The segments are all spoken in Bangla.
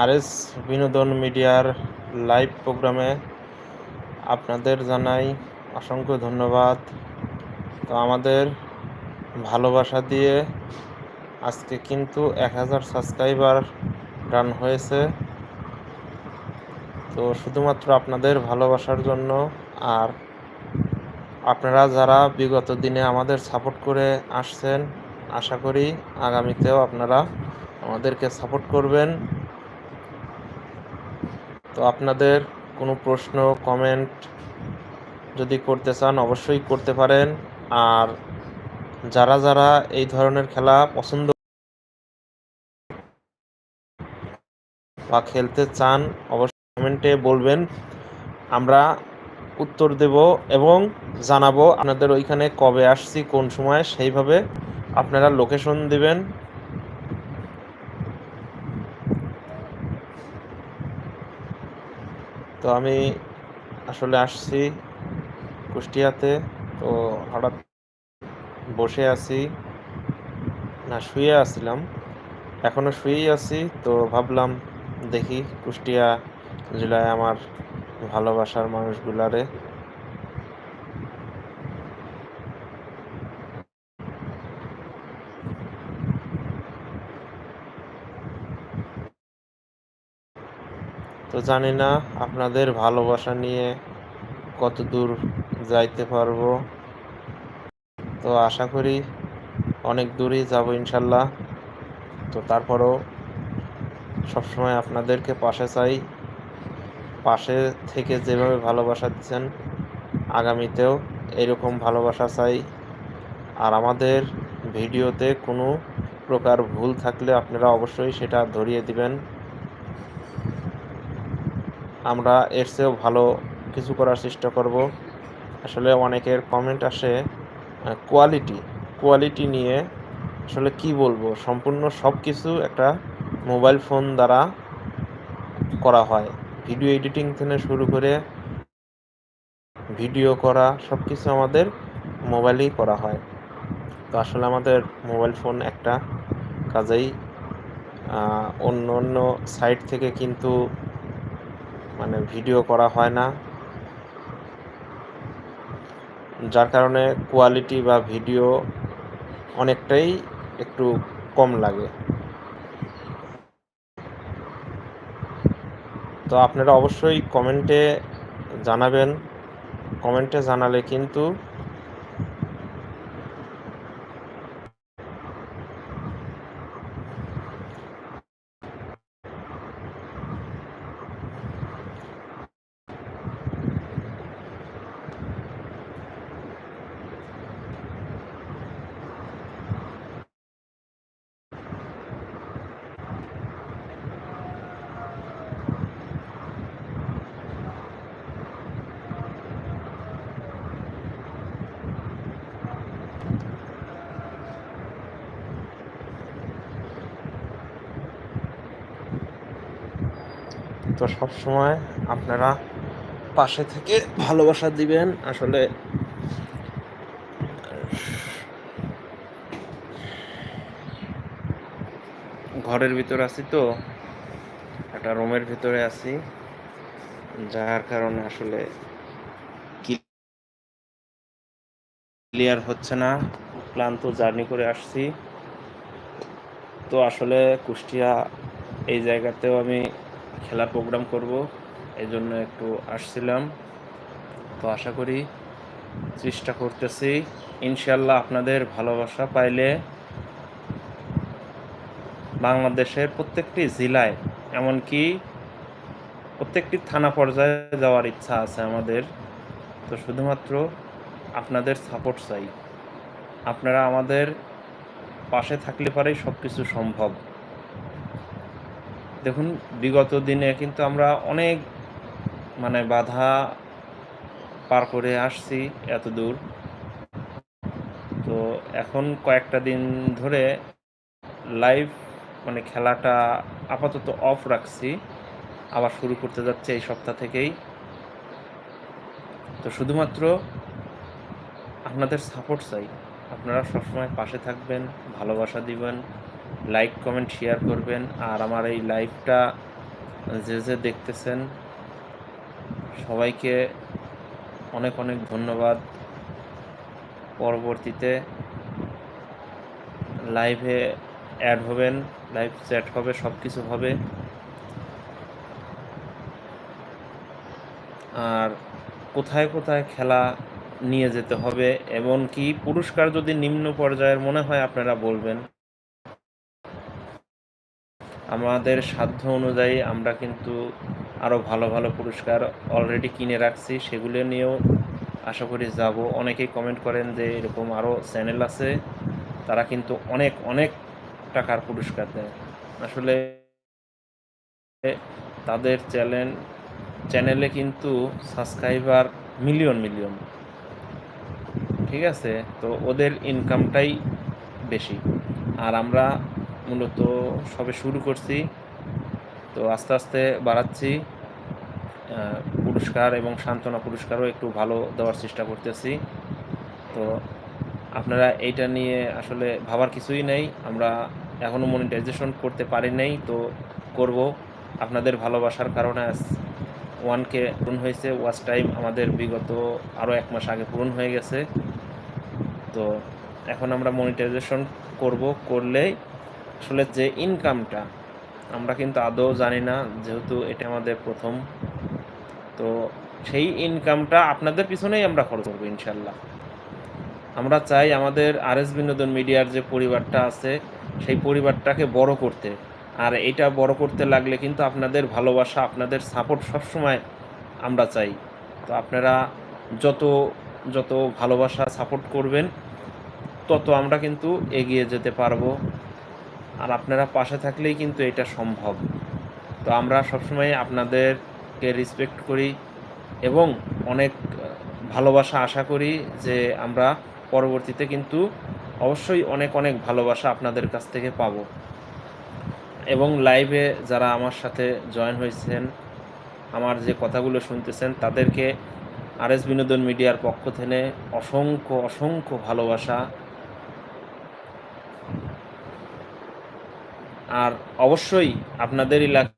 আর এস বিনোদন মিডিয়ার লাইভ প্রোগ্রামে আপনাদের জানাই অসংখ্য ধন্যবাদ। তো আমাদের ভালোবাসা দিয়ে আজকে কিন্তু এক হাজার সাবস্ক্রাইবার রান হয়েছে। তো শুধুমাত্র আপনাদের ভালোবাসার জন্য আর আপনারা যারা বিগত দিনে আমাদের সাপোর্ট করে আসছেন, আশা করি আগামীতেও আপনারা আমাদেরকে সাপোর্ট করবেন। তো আপনাদের কোনো প্রশ্ন কমেন্ট যদি করতে চান, অবশ্যই করতে পারেন। আর যারা যারা এই ধরনের খেলা পছন্দ বা খেলতে চান, অবশ্যই কমেন্টে বলবেন। আমরা উত্তর দেব এবং জানাব আপনাদের ওইখানে কবে আসছি, কোন সময়, সেইভাবে আপনারা লোকেশন দিবেন। তো আমি আসলে আসছি কুষ্টিয়াতে। তো হঠাৎ বসে আছি। না, শুয়ে আসছিলাম এখনও শুয়েই আছি। তো ভাবলাম দেখি কুষ্টিয়া জেলায় আমার ভালোবাসার মানুষগুলারে তো জানি না, আপনাদের ভালোবাসা নিয়ে কত দূর যাইতে পারব। তো আশা করি অনেক দূরই যাব ইনশাল্লাহ। তো তারপরও সবসময় আপনাদেরকে পাশে চাই। পাশে থেকে যেভাবে ভালোবাসা দিচ্ছেন, আগামীতেও এরকম ভালোবাসা চাই। আর আমাদের ভিডিওতে কোনো প্রকার ভুল থাকলে আপনারা অবশ্যই সেটা ধরিয়ে দিবেন। আমরা এর চেয়েও ভালো কিছু করার চেষ্টা করব। আসলে অনেকের কমেন্ট আসে কোয়ালিটি কোয়ালিটি নিয়ে আসলে কি বলব? সম্পূর্ণ সব কিছু একটা মোবাইল ফোন দ্বারা করা হয়। ভিডিও এডিটিং থেকে শুরু করে ভিডিও করা সব কিছু আমাদের মোবাইলেই করা হয়। তো আসলে আমাদের মোবাইল ফোন একটা কাজেই অন্য অন্য সাইট থেকে কিন্তু মানে ভিডিও করা হয় না। যার কারণে কোয়ালিটি বা ভিডিও অনেকটাই একটু কম লাগে। তো আপনারা অবশ্যই কমেন্টে জানাবেন। কমেন্টে জানালে কিন্তু তো সব সময় আপনারা পাশে থেকে ভালোবাসা দিবেন। আসলে ঘরের ভিতরে আছি তো, একটা রুমের ভিতরে আছি, যার কারণে আসলে ক্লিয়ার হচ্ছে না। ক্লান্ত জার্নি করে আসছি। তো আসলে কুষ্টিয়া এই জায়গাতেও আমি খেলা প্রোগ্রাম করব এই জন্য একটু আসছিলাম। তো আশা করি চেষ্টা করতেছি। ইনশাল্লাহ আপনাদের ভালোবাসা পাইলে বাংলাদেশের প্রত্যেকটি জেলায়, এমনকি প্রত্যেকটি থানা পর্যায়ে যাওয়ার ইচ্ছা আছে আমাদের। তো শুধুমাত্র আপনাদের সাপোর্ট চাই। আপনারা আমাদের পাশে থাকলে পারেই সব কিছু সম্ভব। দেখুন, বিগত দিনে কিন্তু আমরা অনেক মানে বাধা পার করে আসছি এত দূর। তো এখন কয়েকটা দিন ধরে লাইভ মানে খেলাটা আপাতত অফ রাখছি। আবার শুরু করতে যাচ্ছে এই সপ্তাহ থেকেই। তো শুধুমাত্র আপনাদের সাপোর্ট চাই। আপনারা সবসময় পাশে থাকবেন, ভালোবাসা দিবেন। লাইক কমেন্ট শেয়ার করবেন। আর আমার এই লাইভটা যে যে দেখতেছেন, সবাইকে অনেক অনেক ধন্যবাদ। পরবর্তীতে লাইভে অ্যাড হবেন লাইভ চ্যাট হবে সব কিছু হবে। আর কোথায় কোথায় খেলা নিয়ে যেতে হবে এমনকি পুরস্কার যদি নিম্ন পর্যায়ের মনে হয়, আপনারা বলবেন। আমাদের সাধ্য অনুযায়ী আমরা কিন্তু আরও ভালো ভালো পুরস্কার অলরেডি কিনে রাখছি, সেগুলো নিয়েও আশা করি যাব। অনেকেই কমেন্ট করেন যে এরকম আরও চ্যানেল আছে, তারা কিন্তু অনেক অনেক টাকার পুরস্কার দেয়। আসলে তাদের চ্যানেল চ্যানেলে কিন্তু সাবস্ক্রাইবার মিলিয়ন মিলিয়ন ঠিক আছে? তো ওদের ইনকামটাই বেশি। আর আমরা মূলত সবে শুরু করছি। তো আস্তে আস্তে বাড়াচ্ছি। পুরস্কার এবং সান্ত্বনা পুরস্কারও একটু ভালো দেওয়ার চেষ্টা করতেছি। তো আপনারা এইটা নিয়ে আসলে ভাবার কিছুই নেই। আমরা এখনও মনিটাইজেশন করতে পারি নাই, তো করব। আপনাদের ভালোবাসার কারণে ওয়ানকে পূরণ হয়েছে। ওয়াচ টাইম আমাদের বিগত আরও এক মাস আগে পূরণ হয়ে গেছে। তো এখন আমরা মনিটাইজেশন করব, করলেই আসলে যে ইনকামটা আমরা কিন্তু আদৌ জানি না, যেহেতু এটা আমাদের প্রথম। তো সেই ইনকামটা আপনাদের পিছনেই আমরা খরচ করব ইনশাল্লাহ আমরা চাই আমাদের আর এস বিনোদন মিডিয়ার যে পরিবারটা আছে, সেই পরিবারটাকে বড় করতে। আর এটা বড় করতে লাগলে কিন্তু আপনাদের ভালোবাসা, আপনাদের সাপোর্ট সবসময় আমরা চাই। তো আপনারা যত যত ভালোবাসা সাপোর্ট করবেন, তত আমরা কিন্তু এগিয়ে যেতে পারব। আর আপনারা পাশে থাকলেই কিন্তু এটা সম্ভব। তো আমরা সবসময় আপনাদেরকে রেসপেক্ট করি এবং অনেক ভালোবাসা আশা করি যে আমরা পরবর্তীতে কিন্তু অবশ্যই অনেক অনেক ভালোবাসা আপনাদের কাছ থেকে পাবো। এবং লাইভে যারা আমার সাথে জয়েন হয়েছেন, আমার যে কথাগুলো শুনতেছেন, তাদেরকে আর এস বিনোদন মিডিয়ার পক্ষ থেকে অসংখ্য অসংখ্য ভালোবাসা আর অবশ্যই আপনাদের এলাকা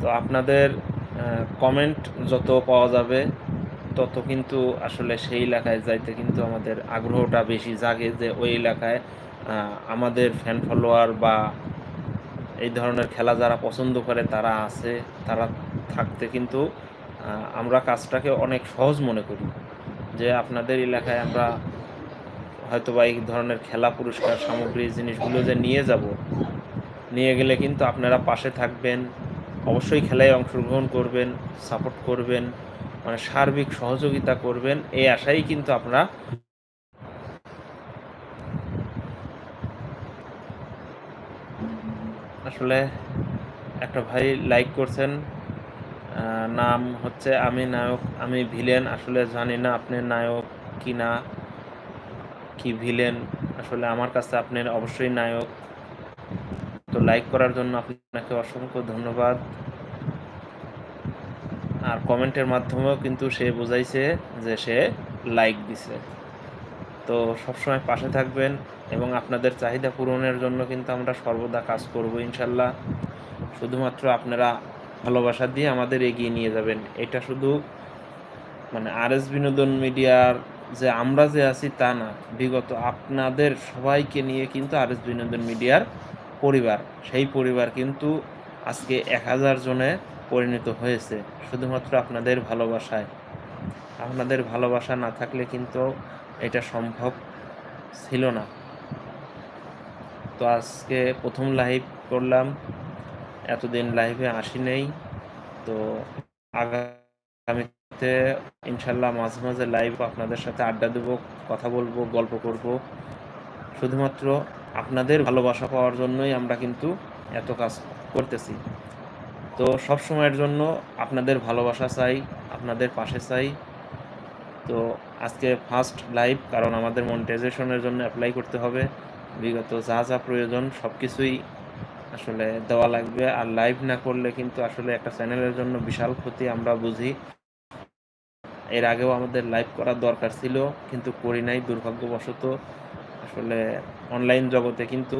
তো আপনাদের কমেন্ট যত পাওয়া যাবে, তত কিন্তু আসলে সেই এলাকায় যাইতে কিন্তু আমাদের আগ্রহটা বেশি জাগে যে ওই এলাকায় আমাদের ফ্যান ফলোয়ার বা এই ধরনের খেলা যারা পছন্দ করে তারা আছে, তারা থাকতে কিন্তু আমরা কাজটাকে অনেক সহজ মনে করি। যে আপনাদের এলাকায় আমরা হয়তো বা এই ধরনের খেলা পুরস্কার সামগ্রী জিনিসগুলো যে নিয়ে যাব, নিয়ে গেলে কিন্তু আপনারা পাশে থাকবেন, অবশ্যই খেলায় অংশগ্রহণ করবেন সাপোর্ট করবেন মানে সার্বিক সহযোগিতা করবেন, এই আশাই কিন্তু আপনারা আসলে একটা ভাই লাইক করছেন নাম হচ্ছে আমি নায়ক, আমি ভিলেন আসলে জানি না আপনি নায়ক কি না। কি ভিলেন? আসলে আমার কাছে আপনার অবশ্যই নায়ক। তো লাইক করার জন্য আপনাকে অসংখ্য ধন্যবাদ। আর কমেন্টের মাধ্যমেও কিন্তু সে বোঝাইছে যে সে লাইক দিছে। তো সবসময় পাশে থাকবেন এবং আপনাদের চাহিদা পূরণের জন্য কিন্তু আমরা সর্বদা কাজ করব ইনশাল্লাহ। শুধুমাত্র আপনারা ভালোবাসা দিয়ে আমাদের এগিয়ে নিয়ে যাবেন। এটা শুধু মানে আর এস বিনোদন মিডিয়ার যে আমরা যে আছি তা না। বিগত আপনাদের সবাইকে নিয়ে কিন্তু আর এস বিনোদন মিডিয়ার পরিবার, সেই পরিবার কিন্তু আজকে এক হাজার জনে পরিণত হয়েছে শুধুমাত্র আপনাদের ভালোবাসায়। আপনাদের ভালোবাসা না থাকলে কিন্তু এটা সম্ভব ছিল না। তো আজকে প্রথম লাইভ করলাম, এতদিন লাইভে আসি নেই তো আগামীতে ইনশাল্লাহ মাঝে মাঝে লাইভ আপনাদের সাথে আড্ডা দেব, কথা বলব, গল্প করব। শুধুমাত্র আপনাদের ভালোবাসা পাওয়ার জন্যই আমরা কিন্তু এত কাজ করতেছি। তো সব সময়ের জন্য আপনাদের ভালোবাসা চাই, আপনাদের পাশে চাই। তো আজকে ফার্স্ট লাইভ কারণ আমাদের মনিটাইজেশনের জন্য অ্যাপ্লাই করতে হবে। বিগত যা যা প্রয়োজন সব কিছুই আসলে দেওয়া লাগবে। আর লাইভ না করলে কিন্তু আসলে একটা চ্যানেলের জন্য বিশাল ক্ষতি আমরা বুঝি। এর আগেও আমাদের লাইভ করার দরকার ছিল, কিন্তু করি নাই, দুর্ভাগ্যবশত। আসলে অনলাইন জগতে কিন্তু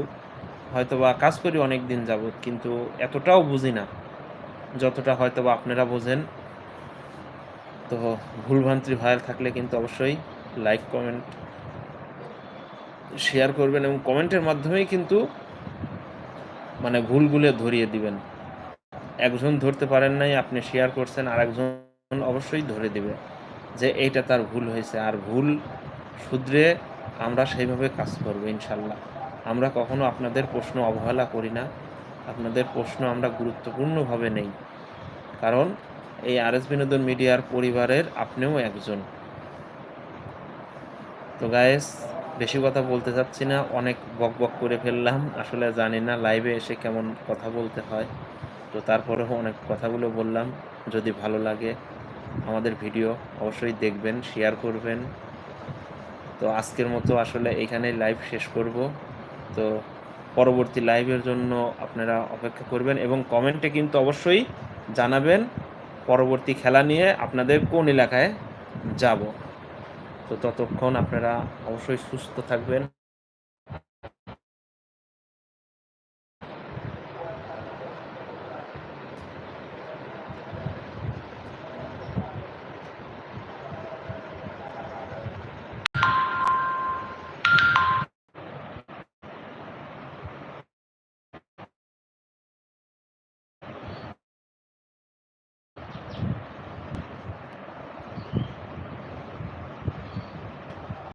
হয়তোবা কাজ করি অনেক দিন যাবৎ, কিন্তু এতটাও বুঝি না, যতটা হয়তোবা আপনারা বোঝেন। তো ভুলভ্রান্তি ভাইরাল থাকলে কিন্তু অবশ্যই লাইক কমেন্ট শেয়ার করবেন এবং কমেন্টের মাধ্যমেই কিন্তু মানে ভুলগুলো ধরিয়ে দিবেন। একজন ধরতে পারেন নাই, আপনি শেয়ার করছেন আর একজন অবশ্যই ধরে দিবে। যে এইটা তার ভুল হয়েছে। আর ভুল শুধরে আমরা সেইভাবে কাজ করব ইনশাল্লাহ। আমরা কখনো আপনাদের প্রশ্ন অবহেলা করি না। আপনাদের প্রশ্ন আমরা গুরুত্বপূর্ণভাবে নেই। কারণ এই আর এস বিনোদন মিডিয়ার পরিবারের আপনিও একজন। তো গায়েস বেশি কথা বলতে চাচ্ছি না। অনেক বক বক করে ফেললাম। আসলে জানি না লাইভে এসে কেমন কথা বলতে হয়। তো তারপরেও অনেক কথাগুলো বললাম। যদি ভালো লাগে আমাদের ভিডিও অবশ্যই দেখবেন শেয়ার করবেন। তো আজকের মতো আসলে এখানেই লাইভ শেষ করব। তো পরবর্তী লাইভের জন্য আপনারা অপেক্ষা করবেন এবং কমেন্টে কিন্তু অবশ্যই জানাবেন পরবর্তী খেলা নিয়ে আপনাদের কোন এলাকায় যাব। তো ততক্ষণ আপনারা অবশ্যই সুস্থ থাকবেন।